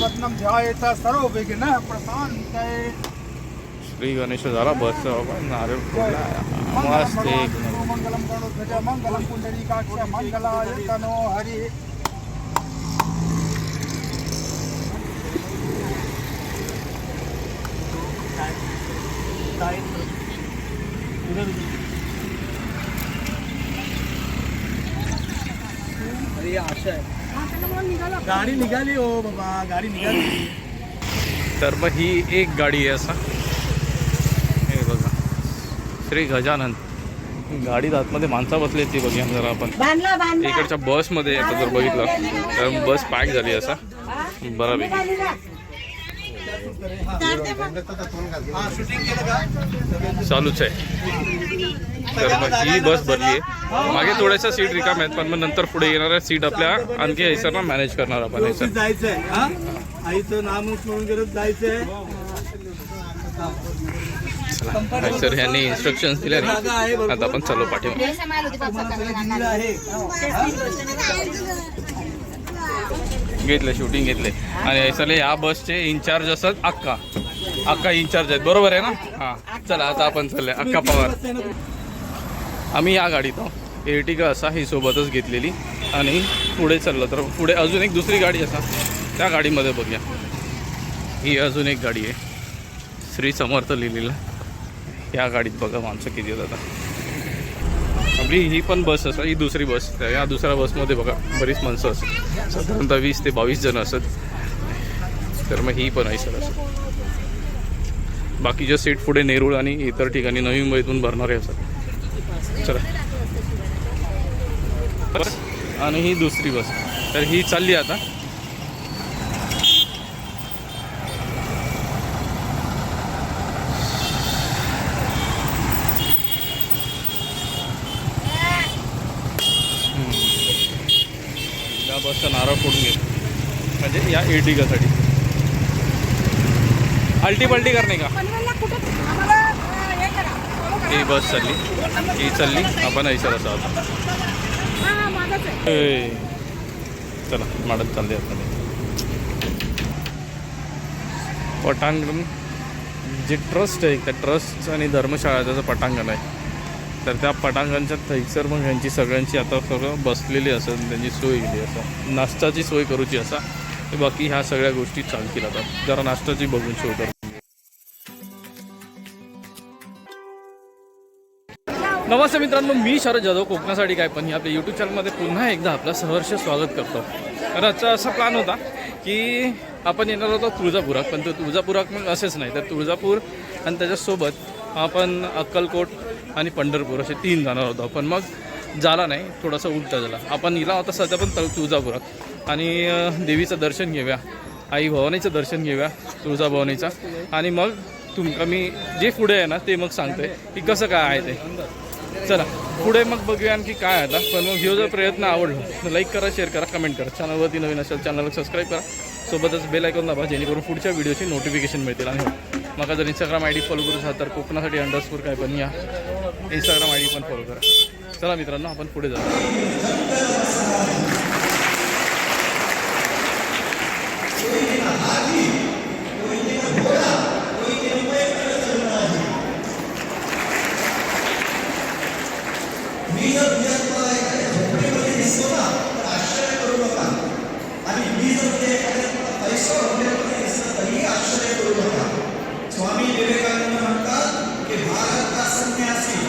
गणपतनम ध्यायेत सर्व विघ्न प्रशांतये। श्री गणेश झाला बस नारळ फोडला मंगलम मस्त एक भगवान मंगलम मंगलम पुंडरीकाक्ष मंगलाय तनो हरि। अरे आशा आहे गाडी निघाली हो बाबा गाडी निघाली. तर मग ही एक गाडी आहे असा. हे बघा. श्री गजानन. गाडीत आतमध्ये माणसं बसली ती बघूया जरा आपण. इकडच्या बसमध्ये आता जर बघितलं तर बस पॅक झाली असा. हा केलं का चालूच आहे. तर मग ही बस भरली आहे. मागे थोड्याशा सीट रिकाम्या आहेत पण मग नंतर पुढे येणाऱ्या सीट आपल्या आणखी हैसरला मॅनेज करणार आपण हैसर जायचंय हा? आईचं नाम स्मरण करत जायचंय. हैसर यांनी इन्स्ट्रक्शन भरपूर. आता आपण चालू पाठीमा तुम्हाला सगळं दिलेलं आहे घेतलं शूटिंग घेतले. आणि सले या बसचे इन्चार्ज असत अक्का. अक्का इन्चार्ज आहेत. बरोबर आहे ना? हां. चला आता आपण चालले अक्का पवार. आम्ही या गाडीत एर्टिगा असा ही सोबतच घेतलेली. आणि पुढे चाललं तर पुढे अजून एक दुसरी गाडी असा. त्या गाडीमध्ये बघूया. ही अजून एक गाडी आहे. श्री समर्थ लिहिलेलं. या गाडीत बघा माणसं किती आहेत ही ही पण बस असं ही दुसरी बस. या दुसऱ्या बसमध्ये बघा बरीच माणसं असतात. साधारणतः वीस ते बावीस जण असत तर मग ही पण आहे सर असं. बाकीच्या सीट पुढे नेरूळ आणि इतर ठिकाणी नवी मुंबईतून भरणारे असतात. चला. बस आणि ही दुसरी बस. तर ही चालली आता हम्म. या बसचा नारळ फोडून घेतो म्हणजे या एर्टिगासाठी अल्टी पल्टी करणे का? ही बस चालली. ही चालली. आपण ऐसर असं चला माडत चालले आता पटांगण जे ट्रस्ट आहे त्या ट्रस्ट आणि धर्मशाळा त्याचं पटांगण आहे. तर त्या पटांगणच्या थैसर मग ह्यांची सगळ्यांची आता सगळं बसलेली असं त्यांची सोय केली असं नाश्ताची सोय करूची असा. बाकी ह्या सगळ्या गोष्टी चालतील आता. जरा नाश्ताची बघून सोय नमस्ते मित्रांनो मी शरद जाधव कोकणासाठी काय पण. आपल्या यूट्यूब चॅनलमध्ये पुन्हा एकदा आपलं सहर्ष स्वागत करतो. तर आजचा असा प्लॅन होता की आपण येणार होतो तुळजापुरात पण तो तुळजापुरात मग असेच नाही. तर तुळजापूर आणि त्याच्यासोबत आपण अक्कलकोट आणि पंढरपूर असे तीन जाणार होतो. पण मग झाला नाही थोडासा उलटा झाला. आपण इला होता सध्या पण तुळजापुरात. आणि देवीचं दर्शन घेऊया. आई भवानीचं दर्शन घेऊया तुळजाभवानीचं आणि मग तुमका मी जे पुढे आहे ना ते मग सांगते की कसं काय आहे ते. चला पुढे मग बघूया आणखी काय आता. पण मग ह्यो जर प्रयत्न आवडला तर लाईक करा शेअर करा कमेंट करा. चॅनलवरती नवीन असेल चॅनलला सबस्क्राईब करा. सोबतच बेल ऐकून दाबा जेणेकरून पुढच्या व्हिडिओची नोटिफिकेशन मिळतील. आणि हो, मग जर इंस्टाग्राम आय डी फॉलो करू असाल तर कोकणासाठी अंडरस्कोर काय पण या. इंस्टाग्राम आय डी पण फॉलो करा. चला मित्रांनो आपण पुढे जाऊ. विवेकानंद म्हणतात भारत का सन्यासी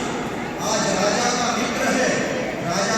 आज राजा का मित्र है राजा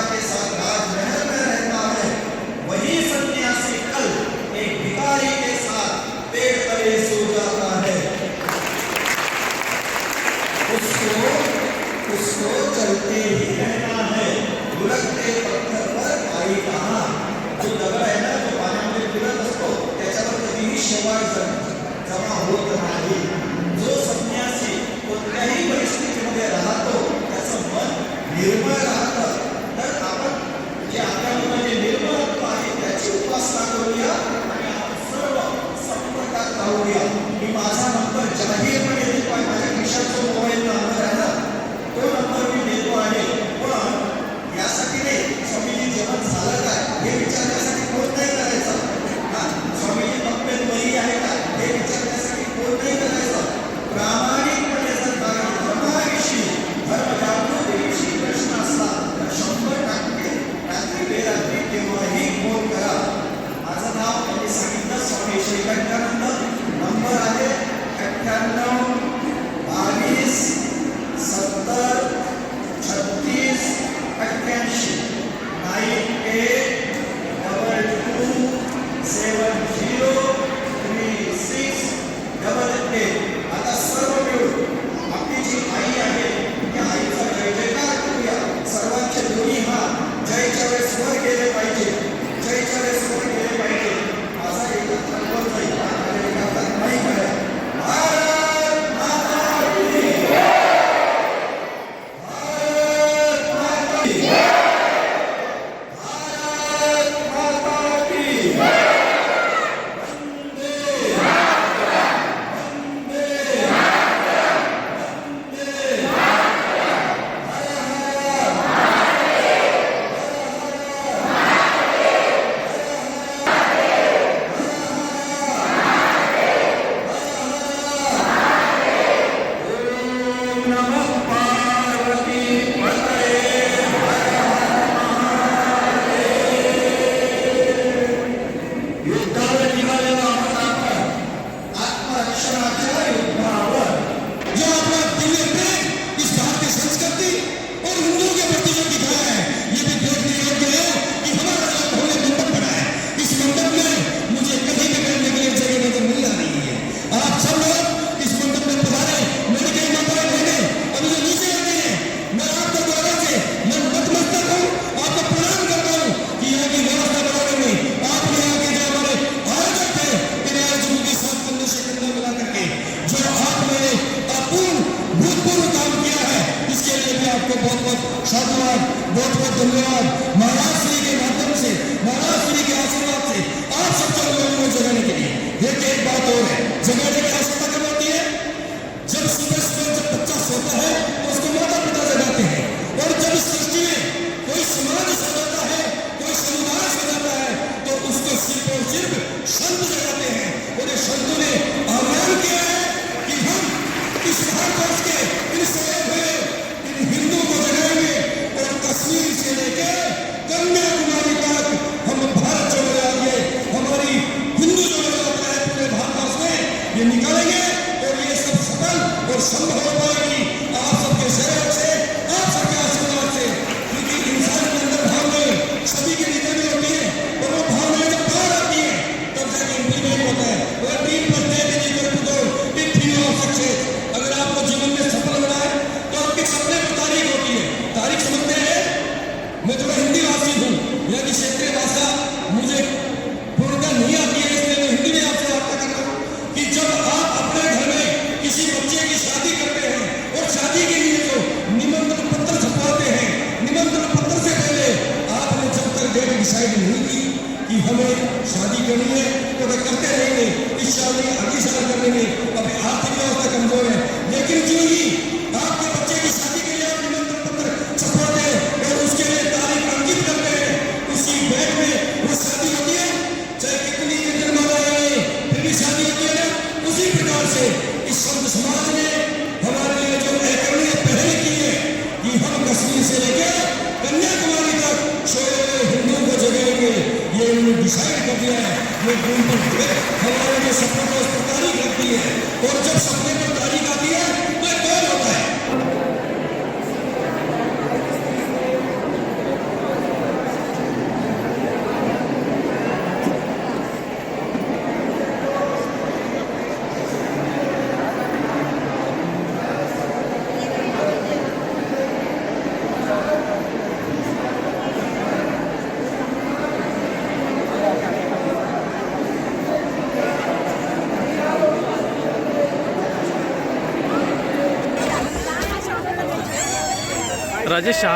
शपथ वस्तु तारीख लगती है और जब सपने पर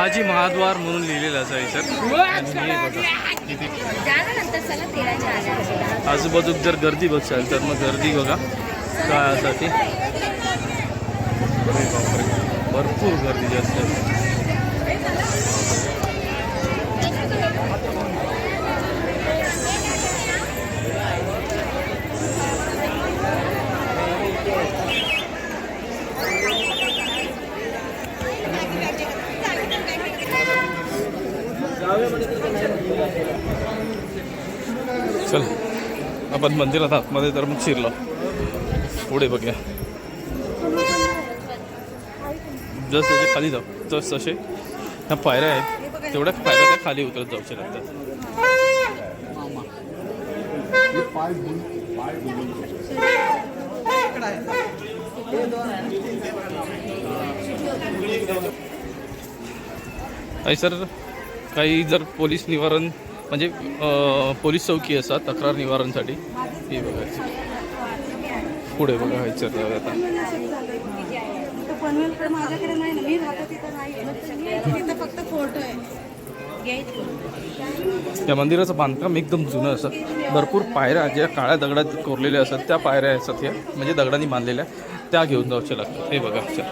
शिवाजी महाद्वार म्हणून लिहिलेलं असायचं आजूबाजूक जर गर्दी बघशाल तर मग गर्दी बघा काळासाठी. भरपूर गर्दी जास्त आपण मंदिरात आतमध्ये तर मग शिरलो. पुढे बघूया. जस तसे खाली जाऊ. जस तसे ह्या पायऱ्या आहेत. तेवढ्या पायऱ्या त्या खाली उतरत जाऊचे लागतात सर काही जर पोलीस निवारण म्हणजे पोलीस चौकी असतात तक्रार निवारणसाठी. हे बघायचं पुढे बघा विचारलं आता त्या मंदिराचं बांधकाम एकदम जुनं असत भरपूर पायऱ्या ज्या काळ्या दगडात कोरलेल्या असतात त्या पायऱ्या असतात या. म्हणजे दगडांनी बांधलेल्या. त्या घेऊन जाऊच्या लागतात. हे बघा आमच्या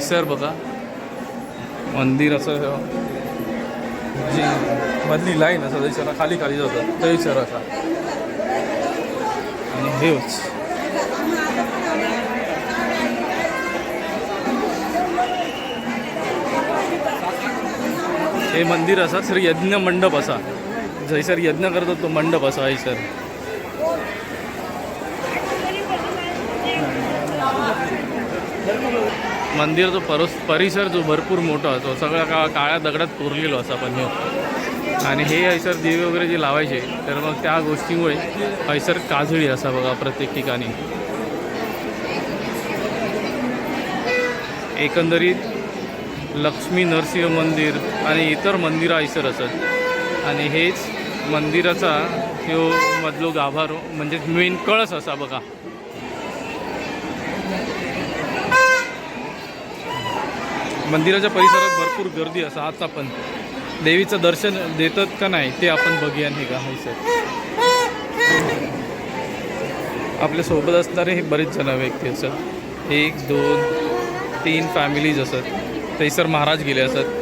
सर बघा. मंदिर असं जी मधली लाईन असं थंयसर खाली खाली जातं थंयसर असा आणि हेच. हे मंदिर असा सर यज्ञ मंडप असा. जयसर यज्ञ करतो तो मंडप असा हयसर सर. मंदिर जो परस परिसर जो भरपूर मोठा असतो सगळा का काळ्या दगडात कोरलेलो असा पण आणि हे हैसर दिवे वगैरे जे लावायचे तर मग त्या गोष्टीमुळे हैसर काजळी असा बघा प्रत्येक ठिकाणी. एकंदरीत लक्ष्मी नरसिंह मंदिर आणि इतर मंदिरं हैसर असत. आणि हेच मंदिराचा तो मधलो गाभारो म्हणजे मेन कळस असा बघा. मंदिराच्या परिसरात भरपूर गर्दी असं आता पण देवीचं दर्शन देतात का नाही ते आपण बघूया नाही का सर आपल्यासोबत असणारे हे बरेच जण व्यक्ती असत एक दोन तीन फॅमिलीज असत थंयसर महाराज गेले असत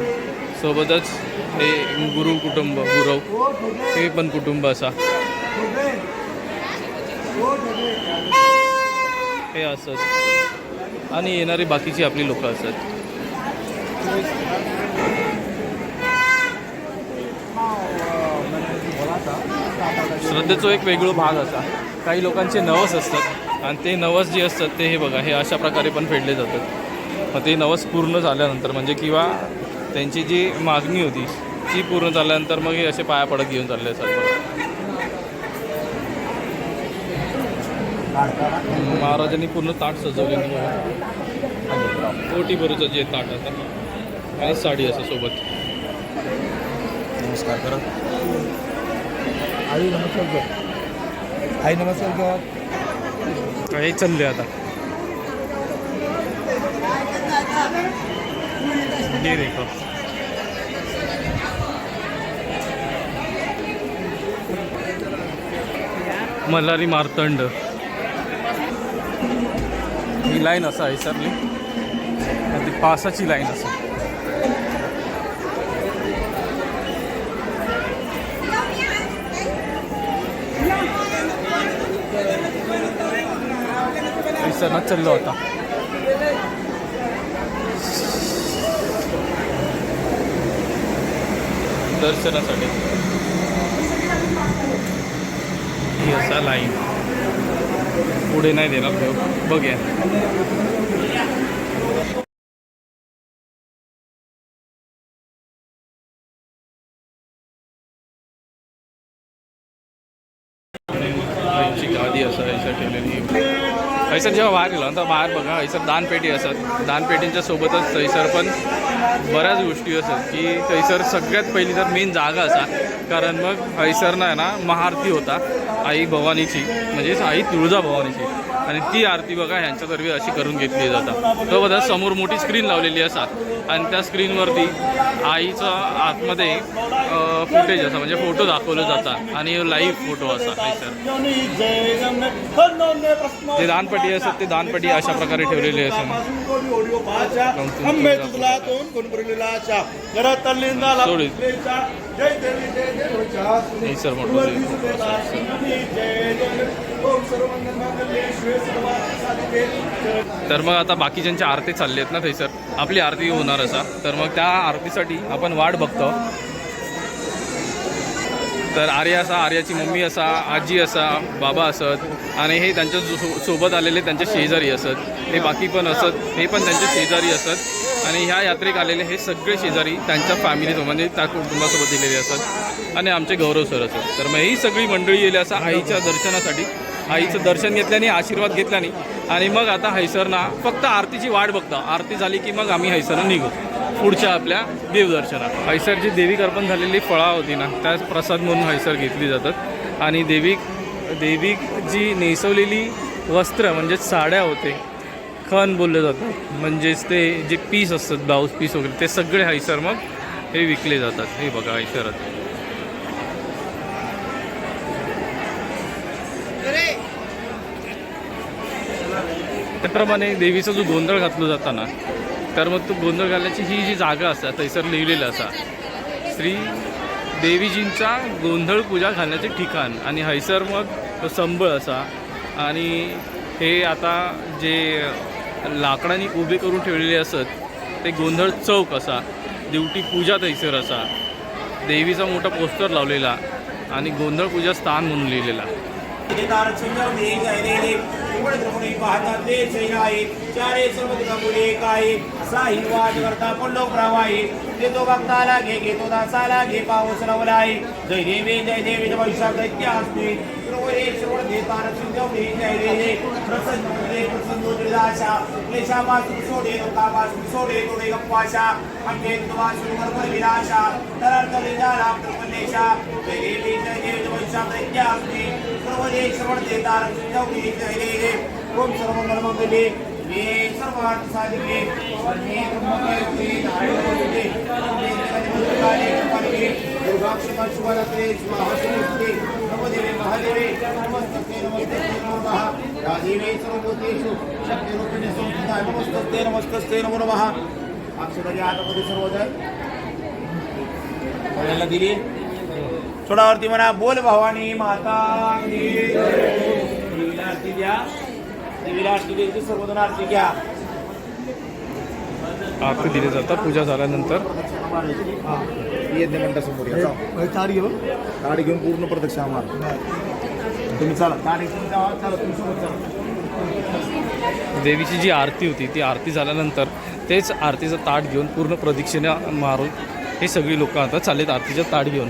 सोबतच हे गुरु कुटुंब गुरव हे पण कुटुंब असा. हे असत आणि येणारी बाकीची आपली लोकं असत श्रद्धेचो एक वेगळो भाग असा काही लोकांचे नवस असतात आणि ते नवस जे असतात ते हे बघा हे अशा प्रकारे पण फेडले जातात. मग ते नवस पूर्ण झाल्यानंतर म्हणजे किंवा त्यांची जी मागणी होती ती पूर्ण झाल्यानंतर मग हे असे पाया पडत घेऊन चालले असतात. महाराजांनी पूर्ण ताट सजवलेलं आहे ओटी जे ताट आता आणि साडी असं सोबत. नमस्कार करा. आई नमस्कार कर. आई नमस्कार कर. हे चालले आता. हे देखो मल्हारी मार्तंड. ही लाईन असा आहे सरली ती पासाची लाईन असा. विसरणात चाललो होता. दर्शनासाठी. असा लाईन पुढे नाही देणार बघ बघूया. हैसर जेव्हा बाहेर गेलो तर बाहेर बघा हैसर दानपेटी असत दानपेटींच्या सोबतच थैसर पण बऱ्याच गोष्टी असत की थैसर सगळ्यात पहिली तर मेन जागा असा. कारण मग हैसर ना ना महाआरती होता आई भवानीची म्हणजेच आई तुळजा भवानीची आणि ती आरती बघा ह्यांच्यातर्फे अशी करून घेतली जातात तो बघा समोर मोठी स्क्रीन लावलेली असा आणि त्या स्क्रीनवरती आईचा आतमध्ये फुटेज असा म्हणजे फोटो दाखवले जातात. आणि लाईव्ह फोटो असा ते दानपटी असतात ते दानपटी अशा प्रकारे ठेवलेले असतात. सर तर मग आता बाकीच्यांच्या आरती चालली आहेत ना थंय सर? आपली आरती होणार असा. तर मग त्या आरतीसाठी आपण वाट बघतो. तर आर्या असा आर्याची मम्मी असा आजी असा बाबा असत. आणि हे त्यांच्यासोबत आलेले त्यांचे शेजारी असत. हे बाकी पण असत हे पण त्यांचे शेजारी असत. आणि ह्या यात्रेक आलेले हे सगळे शेजारी त्यांच्या फॅमिलीसोबत म्हणजे त्या कुटुंबासोबत दिलेले असत. आणि आमचे गौरव सर असत. तर मग ही सगळी मंडळी येले असा आईच्या दर्शनासाठी आईचं दर्शन घेतल्याने आशीर्वाद घेतल्याने. आणि मग आता हैसरना फक्त आरतीची वाट बघता. आरती झाली की मग आम्ही हैसरनं निघू. पुढच्या आपल्या देवदर्शनात. हैसरची देवी अर्पण झालेली फळा होती ना त्या प्रसाद म्हणून हैसर घेतली जातात. आणि देवी देवी जी नेसवलेली वस्त्र म्हणजेच साड्या होते. खण बोलले जातात. म्हणजेच ते जे पीस असतात ब्लाऊज पीस वगैरे ते सगळे हैसर मग हे विकले जातात. हे बघा हैसरात. त्याप्रमाणे देवीचा जो गोंधळ घातलो जाता ना तर मग तो गोंधळ घालण्याची ही जी जागा असा थंयसर लिहिलेलं असा श्री देवीजींचा गोंधळ पूजा घालण्याचे ठिकाण आणि हैसर मग संबळ असा आणि हे आता जे लाकडांनी उभे करून ठेवलेले असत ते गोंधळ चौक असा दिवटी पूजा थैसर असा देवीचा मोठा पोस्टर लावलेला आणि गोंधळ पूजा स्थान म्हणून लिहिलेला. आहे चारे सर्व मुले काय साही वाद करता पडलो प्रवाही देतो भक्ताला घे घेतो दासाला घे पाऊस रवला आहे जय देवी जय देवी वैशाख दैत्य असते सर्वरे सर्व देता रक्षण जय देवी प्रसन्न मुले प्रसन्न दुर्दाशा क्लेशापासून सोडे लोकापासून सोडे तोडे गप्पाशा म्हणजे तुवा सुंदर विलाशा तरर्थ लिजाला प्रपल्लेशा जय देवी जय देवी वैशाख दैत्य असते सर्वजे देश सर्व ओम सर्व मंगले हे सर्व अर्थ साधिके. हे ब्रह्मकार्ये दुर्गाक्षमा नमदेवे महादेवे. नमस्ते नमस्ते नमः राजीवे सर्वभूतेषु शक्तिरूपिणे संस्थिताय नमस्ते नमस्ते नमो नमः आतमध्ये दिली? थोडावरती म्हणा बोल भवानी माता. देवीला आरती द्या. देवीला आरती द्यायची सर्वजण आरती घ्या. आरती दिली जातात पूजा झाल्यानंतर. यज्ञमंडळासमोर या. जाऊ. ताट घेऊन. गाडी घेऊन पूर्ण प्रदक्षिणा मार तुम्ही चला. गाडी घेऊन जावा चला तुम्ही सोबत चला. देवीची जी आरती होती ती आरती झाल्यानंतर तेच आरतीचं ताट घेऊन पूर्ण प्रदक्षिणा मारून हे सगळी लोक आता चाललेत आरतीचं ताट घेऊन.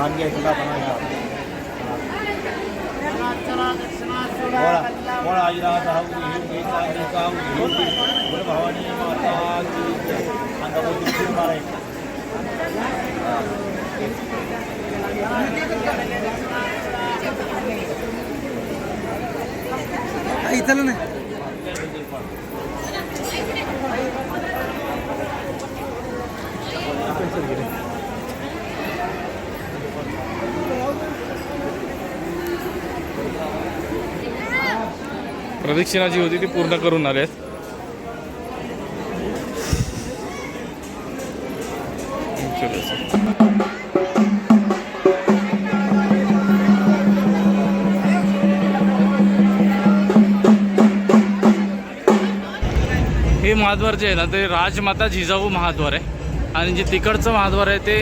बाण घ्यायचं का आपण बोला बोला आईला धाव घेऊन घ्यायचा आणि काम घेऊन बोल भवानी माता की जय. अंगावरती फिर मारायचं इथलं नाही प्रदक्षिणा जी होती ती पूर्ण करून आले हे महाद्वार जे आहे ना ते राजमाता जिजाऊ महाद्वार आहे. आणि जे तिकडचं महाद्वार आहे ते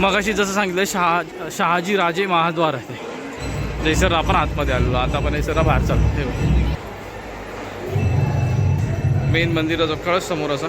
मगाशी जसं सांगितलं शहा शहाजी राजे महाद्वार आहे. जयसर आपण आतमध्ये आलेलो. आता आपण जयसरला बाहेर चाललो. हे मेन मंदिराचा कळस समोर असा.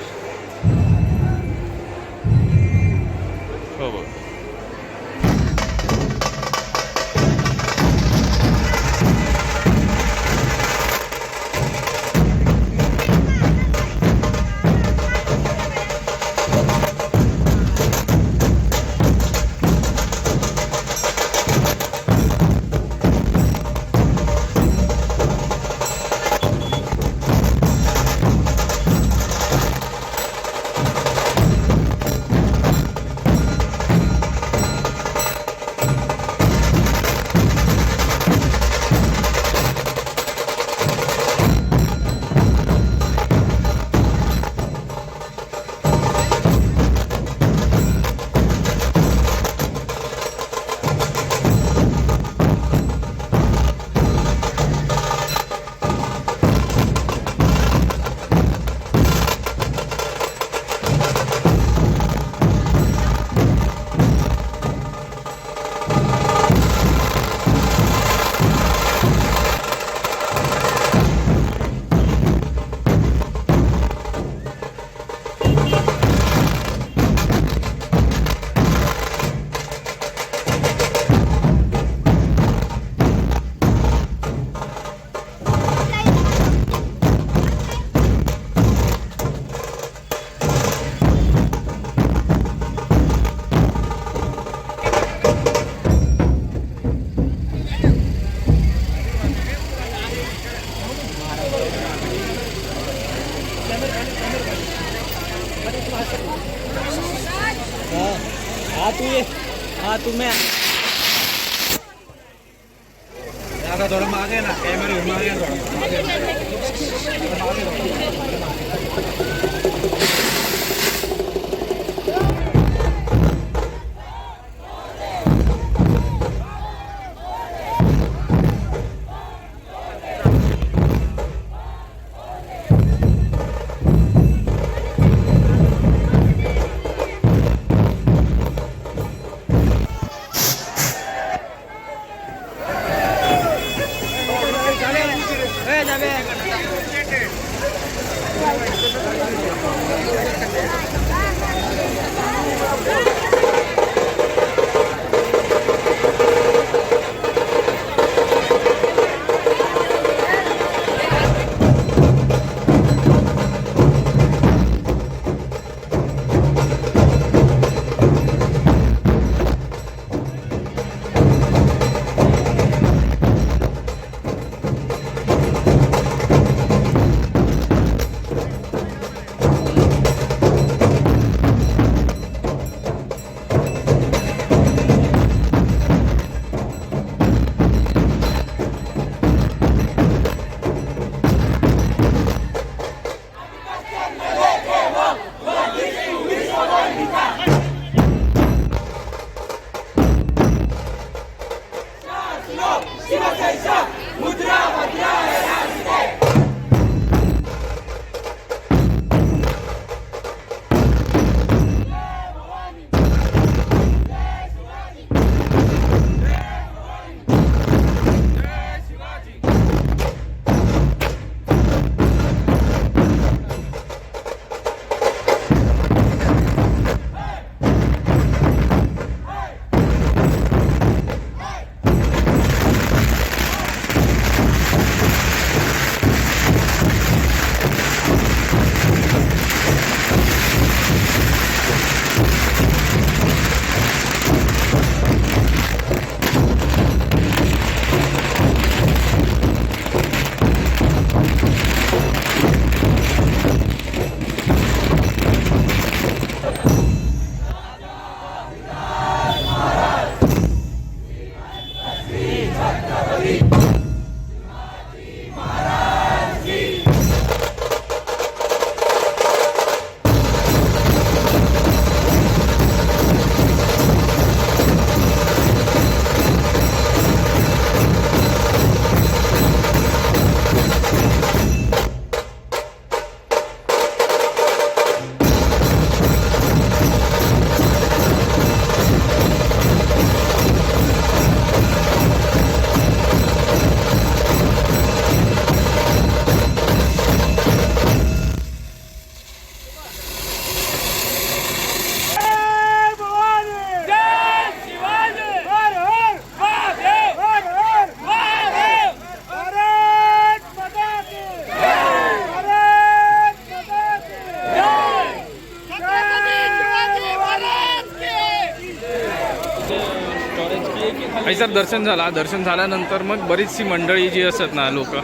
दर्शन झाला. दर्शन झाल्यानंतर मग बरीचशी मंडळी जी असतात ना लोक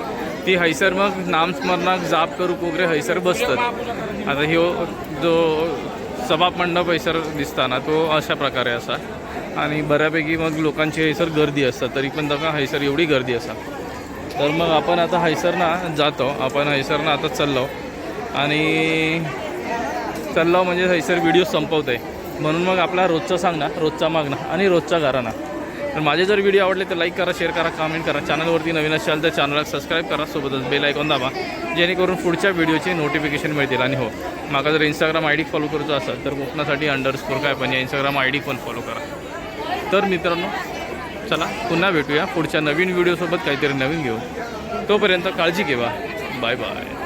ती हैसर मग नामस्मरणाक जाप करूप वगैरे हैसर बसतात. आता ह्यो जो सभामंडप हैसर दिसताना तो अशा प्रकारे असा. आणि बऱ्यापैकी मग लोकांची हैसर गर्दी असतात तरी पण त्या हैसर एवढी गर्दी असा. तर मग आपण आता हैसरना जातो. आपण हैसरना आता चाललो. आणि चाललो म्हणजे हैसर व्हिडिओ संपवत आहे म्हणून मग आपला रोजचा सांगणार रोजचा मागणं आणि रोजचा घराणा तर माझे जर व्हिडिओ आवडले तर लाईक करा शेअर करा कमेंट करा. चॅनलवरती नवीन असाल तर चॅनलला सबस्क्राईब करा. सोबतच बेल ऐकून दाबा. जेणेकरून पुढच्या व्हिडिओचे नोटिफिकेशन मिळतील. आणि हो मागा जर इंस्टाग्राम आय डी फॉलो करायचं असेल तर कोकणासाठी अंडरस्कोर काय पण या इंस्टाग्राम आय डी पण फॉलो करा. तर मित्रांनो चला पुन्हा भेटूया. पुढच्या नवीन व्हिडिओसोबत काहीतरी नवीन घेऊ तोपर्यंत काळजी घेवा. Bye bye